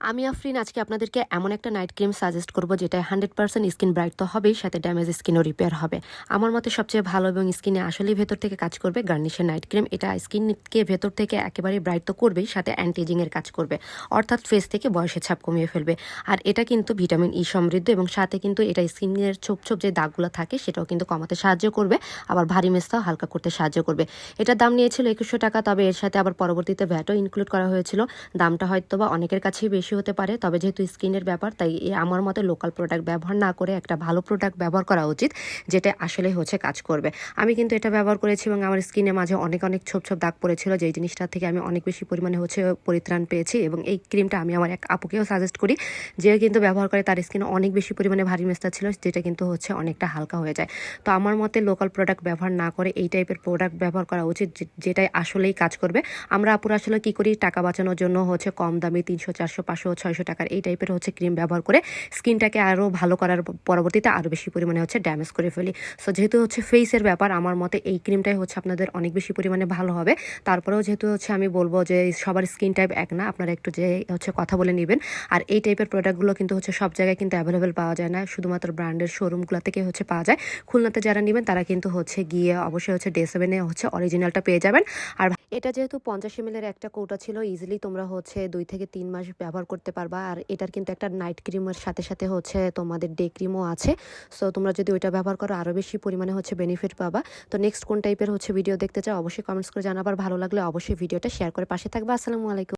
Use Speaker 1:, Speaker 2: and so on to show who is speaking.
Speaker 1: আমি, আফরিন, আজকে আপনাদেরকে এমন একটা নাইট ক্রিম সাজেস্ট করব যেটা হান্ড্রেড পার্সেন্ট স্কিন ব্রাইট তো হবেই, সাথে ড্যামেজ স্কিনও রিপেয়ার হবে। আমার মতে সবচেয়ে ভালো এবং স্কিনে আসলেই ভেতর থেকে কাজ করবে গার্নিশের নাইট ক্রিম এটা স্কিনকে ভেতর থেকে একেবারে ব্রাইট তো করবেই, সাথে অ্যান্টিজিংয়ের কাজ করবে। অর্থাৎ ফেস থেকে বয়সের ছাপ কমিয়ে ফেলবে। আর এটা কিন্তু ভিটামিন ই সমৃদ্ধ এবং সাথে কিন্তু এটা স্কিনের ছোপ ছোপ যে দাগগুলো থাকে, সেটাও কিন্তু কমাতে সাহায্য করবে। আবার ভারী মেস্তাও হালকা করতে সাহায্য করবে। এটার দাম নিয়েছিল একুশশো টাকা, তবে এর সাথে আবার পরবর্তীতে ভ্যাটও ইনক্লুড করা হয়েছিল। দামটা হয়তো বা অনেকের কাছেই বেশি। হতে পারে, তবে যেহেতু স্কিনের ব্যাপার, তাই আমার মতে লোকাল প্রোডাক্ট ব্যবহার না করে একটা ভালো প্রোডাক্ট ব্যবহার করা উচিত, যেটা আসলে হচ্ছে কাজ করবে। আমি কিন্তু এটা ব্যবহার করেছি এবং আমার স্কিনের মাঝে অনেক অনেক ছোপ ছোপ দাগ পড়েছিল, যেই জিনিসটা থেকে আমি অনেক বেশি পরিমাণে হচ্ছে পরিত্রাণ পেয়েছি এবং এই ক্রিমটা আমি আমার এক আপুকেও সাজেস্ট করি, যে কিন্তু ব্যবহার করে তার স্কিনে অনেক বেশি পরিমাণে ভারী মেস্তা ছিল, যেটা কিন্তু হচ্ছে অনেকটা হালকা হয়ে যায়। তো আমার মতে লোকাল প্রোডাক্ট ব্যবহার না করে এই টাইপের প্রোডাক্ট ব্যবহার করা উচিত যেটাই আসলেই কাজ করবে। আমরা আপুরা আসলে কী করি, টাকা বাঁচানোর জন্য হচ্ছে কম দামি তিনশো, চারশো পাঁচশো, ছয়শো টাকার এই টাইপের হচ্ছে ক্রিম ব্যবহার করে স্কিনটাকে আরও ভালো করার পরবর্তীতে আরও বেশি পরিমাণে হচ্ছে ড্যামেজ করে ফেলি। সো যেহেতু হচ্ছে ফেসের ব্যাপার, আমার মতে এই ক্রিমটাই হচ্ছে আপনাদের অনেক বেশি পরিমাণে ভালো হবে। তারপরেও যেহেতু হচ্ছে আমি বলব যে সবার স্কিন টাইপ এক না, আপনারা একটু যে হচ্ছে কথা বলে নেবেন। আর এই টাইপের প্রোডাক্টগুলো কিন্তু হচ্ছে সব জায়গায় কিন্তু অ্যাভেলেবেল পাওয়া যায় না, শুধুমাত্র ব্র্যান্ডের শোরুমগুলো থেকে হচ্ছে পাওয়া যায়। খুলনাতে যারা নেবেন, তারা কিন্তু হচ্ছে গিয়ে অবশ্যই হচ্ছে ডে সেভেনে হচ্ছে অরিজিনালটা পেয়ে যাবেন। আর এটা যেহেতু পঞ্চাশ এম এর একটা কৌটা ছিল ইজিলি তোমরা হচ্ছে দুই থেকে তিন মাস ব্যবহার করতে পারবা। আর এটার কিন্তু একটা নাইট ক্রিমের সাথে সাথে হচ্ছে তোমাদের ডে ক্রিমও আছে। সো তোমরা যদি ওইটা ব্যবহার করো আরও বেশি পরিমাণে হচ্ছে বেনিফিট পাবা। তো নেক্সট কোন টাইপের হচ্ছে ভিডিও দেখতে চাও, অবশ্যই কমেন্টস করে জানাবার ভালো লাগলে অবশ্যই ভিডিওটা শেয়ার করে পাশে থাকবা। আসসালামু আলাইকুম।